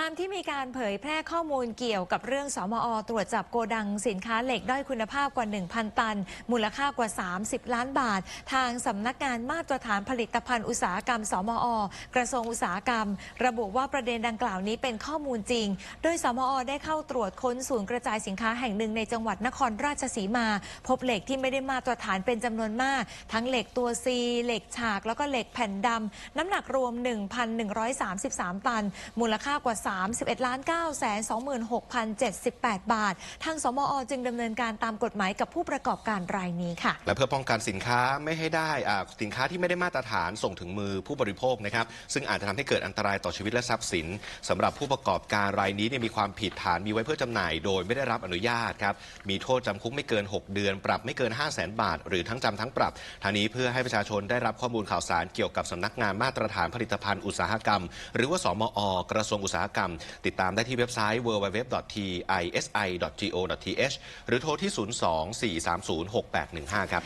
ตามที่มีการเผยแพร่ข้อมูลเกี่ยวกับเรื่องสมอ ตรวจจับโกดังสินค้าเหล็กด้อยคุณภาพกว่า 1,000 ตัน มูลค่ากว่า 30 ล้านบาท ทางสำนักงานมาตรฐานผลิตภัณฑ์อุตสาหกรรม สมอ กระทรวงอุตสาหกรรม ระบุว่าประเด็นดังกล่าวนี้เป็นข้อมูลจริง โดยสมอ ได้เข้าตรวจค้นศูนย์กระจายสินค้าแห่งหนึ่งในจังหวัดนครราชสีมา พบเหล็กที่ไม่ได้มาตรฐานเป็นจำนวนมาก ทั้งเหล็กตัวซีเหล็กฉาก แล้วก็เหล็กแผ่นดำน้ำหนักรวม 1,133 ตัน มูลค่ากว่า31ล้าน9 2 6 0 78 บาท ทางสมอจึงดำเนินการตามกฎหมายกับผู้ประกอบการรายนี้ค่ะ และเพื่อป้องกันสินค้าไม่ให้ได้สินค้าที่ไม่ได้มาตรฐานส่งถึงมือผู้บริโภคนะครับซึ่งอาจจะทำให้เกิดอันตรายต่อชีวิตและทรัพย์สินสำหรับผู้ประกอบการรายนี้เนี่ยมีความผิดฐานมีไว้เพื่อจำหน่าย โดยไม่ได้รับอนุญาตครับมีโทษจำคุกไม่เกิน 6 เดือน ปรับไม่เกิน 5 0 0แสนบาท หรือทั้งจำทั้งปรับทางนี้เพื่อให้ประชาชนได้รับข้อมูลข่าวสารเกี่ยวกับสำนักงานมาตรฐานผลิตภัณฑ์อุตสาหกรรม หรือว่าสมอ กระทรวงอุตสาหกรรมติดตามได้ที่เว็บไซต์ www.tisi.go.th หรือโทรที่ 02 430 6815 ครับ